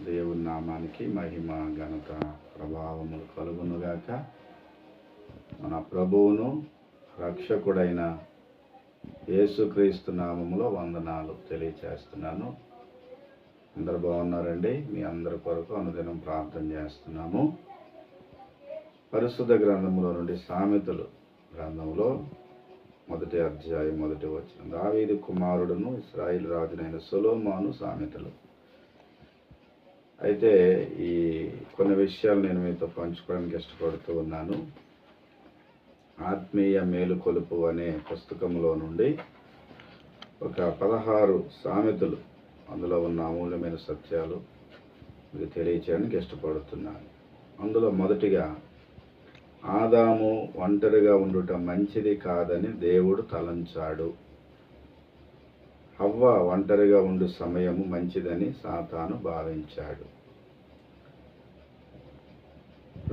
దేవుని నామానికి మహిమ ఘనత ప్రభావములు కలుగునుగాక. మన ప్రభువును రక్షకుడైన యేసుక్రీస్తు నామములో వందనాలు తెలియచేస్తున్నాను. అందరు బాగున్నారండి? మీ అందరి కొరకు అనుదినం ప్రార్థన చేస్తున్నాము. పరిశుద్ధ గ్రంథములో నుండి సామెతలు గ్రంథంలో మొదటి అధ్యాయం మొదటి వచ్చిన దావీదు కుమారుడును ఇస్రాయిల్ రాజునైన సొలోమాను సామెతలు. అయితే ఈ కొన్ని విషయాలు నేను మీతో పంచుకోవడానికి ఇష్టపడుతూ ఉన్నాను. ఆత్మీయ మేలుకొలుపు అనే పుస్తకంలో నుండి ఒక పదహారు సామెతలు అందులో ఉన్న అమూల్యమైన సత్యాలు మీకు తెలియచేయడానికి ఇష్టపడుతున్నాను. అందులో మొదటిగా ఆదాము ఒంటరిగా ఉండటం మంచిది కాదని దేవుడు తలంచాడు. హవ్వ ఒంటరిగా ఉండు సమయము మంచిదని సాతాను భావించాడు.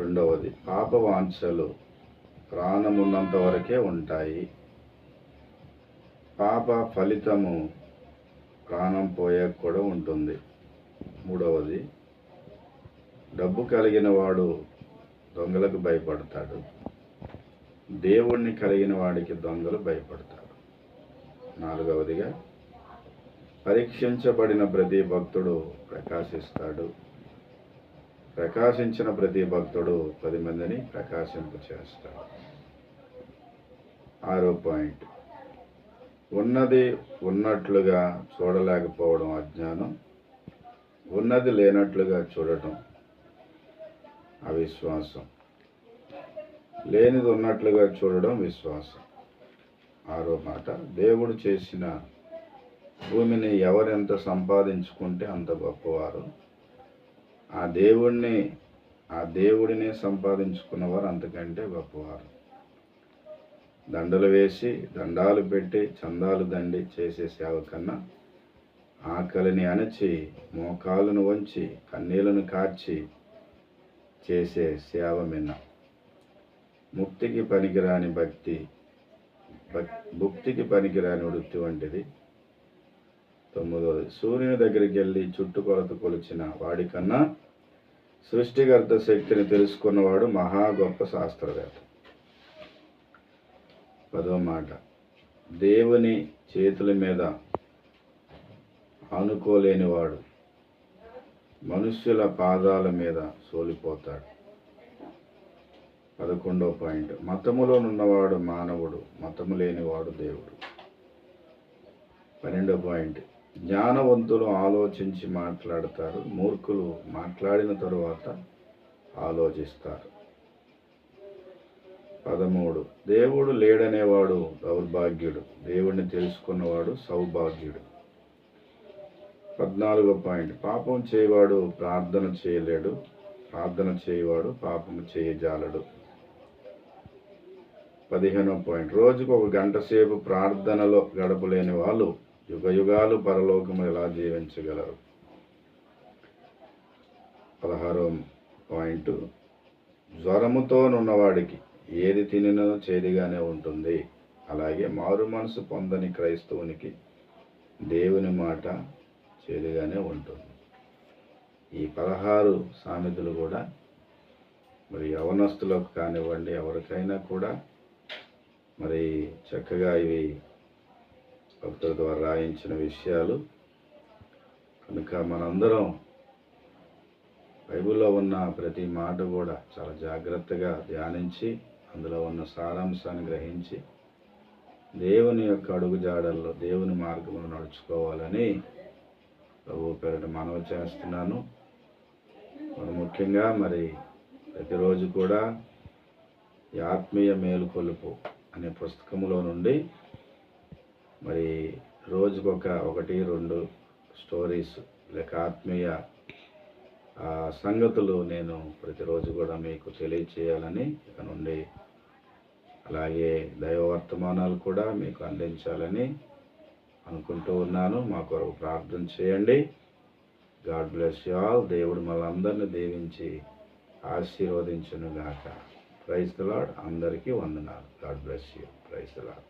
రెండవది పాప వాంఛలు ప్రాణమున్నంత వరకే ఉంటాయి. పాప ఫలితము ప్రాణం పోయాక కూడా ఉంటుంది. మూడవది డబ్బు కలిగిన వాడు దొంగలకు భయపడతాడు. దేవుణ్ణి కలిగిన వాడికి దొంగలు భయపడతాడు నాలుగవదిగా పరీక్షించబడిన ప్రతి భక్తుడు ప్రకాశిస్తాడు. ప్రకాశించిన ప్రతి భక్తుడు పది మందిని ప్రకాశింప చేస్తాడు. ఆరో పాయింట్. ఉన్నది ఉన్నట్లుగా చూడలేకపోవడం అజ్ఞానం. ఉన్నది లేనట్లుగా చూడటం అవిశ్వాసం. లేనిది ఉన్నట్లుగా చూడడం విశ్వాసం. ఆరో మాట. దేవుడు చేసిన భూమిని ఎవరెంత సంపాదించుకుంటే అంత గొప్పవారు. ఆ దేవుణ్ణి ఆ దేవుడిని సంపాదించుకున్నవారు అంతకంటే గొప్పవారు. దండలు వేసి దండాలు పెట్టి చందాలు దండి చేసే సేవ కన్నా ఆకలిని అణచి మోకాలను వంచి కన్నీళ్ళను కార్చి చేసే సేవ మిన్న. ముక్తికి పనికిరాని భక్తి భక్తికి భుక్తికి పనికిరాని వృత్తి వంటిది. తొమ్మిదవది సూర్యుని దగ్గరికి వెళ్ళి చుట్టుకొలత కొలిచిన వాడికన్నా సృష్టికర్త శక్తిని తెలుసుకున్నవాడు మహా గొప్ప శాస్త్రవేత్త. పదో మాట. దేవుని చేతుల మీద ఆనుకోలేనివాడు మనుష్యుల పాదాల మీద సోలిపోతాడు. పదకొండో పాయింట్. మతములోనున్నవాడు మానవుడు మతము లేనివాడు దేవుడు. పన్నెండో పాయింట్. జ్ఞానవంతులు ఆలోచించి మాట్లాడతారు మూర్ఖులు మాట్లాడిన తరువాత ఆలోచిస్తారు. పదమూడు దేవుడు లేడనేవాడు దౌర్భాగ్యుడు దేవుడిని తెలుసుకున్నవాడు సౌభాగ్యుడు. పద్నాలుగో పాయింట్ పాపం చేయవాడు ప్రార్థన చేయలేడు ప్రార్థన చేయవాడు పాపము చేయజాలడు. పదిహేనో పాయింట్ రోజుకు ఒక గంట సేపు ప్రార్థనలో గడపలేని వాళ్ళు యుగ యుగాలు పరలోకము ఎలా జీవించగలరు? పదహారో పాయింట్. జ్వరముతో నున్నవాడికి ఏది తినినో చేదిగానే ఉంటుంది. అలాగే మారు మనసు పొందని క్రైస్తవునికి దేవుని మాట చేదుగానే ఉంటుంది. ఈ పదహారు సామెతలు కూడా మరి యవనస్తులకు కానివ్వండి ఎవరికైనా కూడా మరి చక్కగా ఇవి భక్తుల ద్వారా రాయించిన విషయాలు. కనుక మనందరం బైబిల్లో ఉన్న ప్రతి మాట కూడా చాలా జాగ్రత్తగా ధ్యానించి అందులో ఉన్న సారాంశాన్ని గ్రహించి దేవుని యొక్క అడుగుజాడల్లో దేవుని మార్గంలో నడుచుకోవాలని ప్రభు పేరిట మనవి చేస్తున్నాను. మరి ముఖ్యంగా మరి ప్రతిరోజు కూడా ఈ ఆత్మీయ మేలుకొలుపు అనే పుస్తకంలో నుండి మరి రోజుకొక ఒకటి రెండు స్టోరీస్ లేక ఆత్మీయ ఆ, సంగతులు నేను ప్రతిరోజు కూడా మీకు తెలియచేయాలని ఇక నుండి అలాగే దైవ వర్తమానాలు కూడా మీకు అందించాలని అనుకుంటూ ఉన్నాను. మా కొరకు ప్రార్థన చేయండి. God bless you all. దేవుడు మనందరిని దీవించి ఆశీర్వదించును గాక ప్రైజ్ లాడ్ అందరికీ వందనాలు. God bless you. Praise Lord